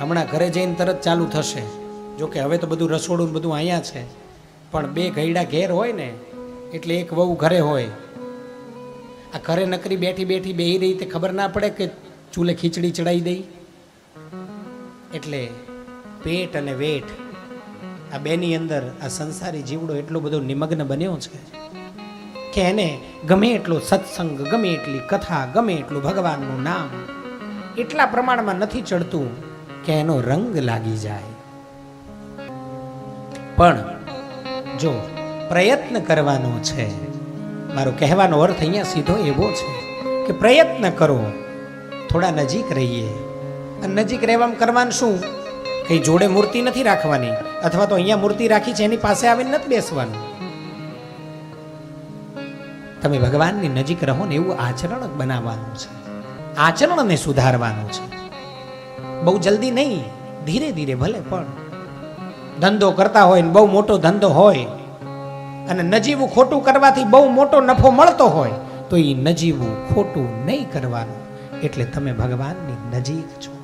હમણાં ઘરે જઈને તરત ચાલુ થશે. જોકે હવે તો બધું રસોડું બધું અહીંયા છે. પણ બે ગયડા ઘેર હોય ને, એટલે એક વહુ ઘરે હોય. આ ઘરે નકરી બેઠી બેઠી બેહી રહી તે ખબર ના પડે કે ચૂલે ખીચડી ચડાવી દઈ? એટલે પેટ અને વેઠ, આ બેની અંદર આ સંસારી જીવડો એટલો બધો નિમગ્ન બન્યો છે કે એને ગમે એટલો સત્સંગ, ગમે એટલી કથા, ગમે એટલું ભગવાનનું નામ, એટલા પ્રમાણમાં નથી ચડતું. કે એનો રંગ લાગી જાય. પણ જો પ્રયત્ન કરવાનો છે, મારો કહેવાનો અર્થ અહીંયા સીધો એવો છે કે પ્રયત્ન કરો, થોડા નજીક રહીએ. અને નજીક રહેવામાં કરવાનું શું? કંઈ જોડે મૂર્તિ નથી રાખવાની, અથવા તો અહીંયા મૂર્તિ રાખી છે, એની પાસે આવીને નથી બેસવાનું. તમે ભગવાનની નજીક રહો ને એવું આચરણ બનાવવાનું છે. આચરણને સુધારવાનું છે. બહુ જલ્દી નહીં, ધીરે ધીરે ભલે પણ. ધંધો કરતા હોય ને બહુ મોટો ધંધો હોય અને નજીવું ખોટું કરવાથી બહુ મોટો નફો મળતો હોય, તો એ નજીવું ખોટું નહીં કરવાનું. એટલે તમે ભગવાનની નજીક છો.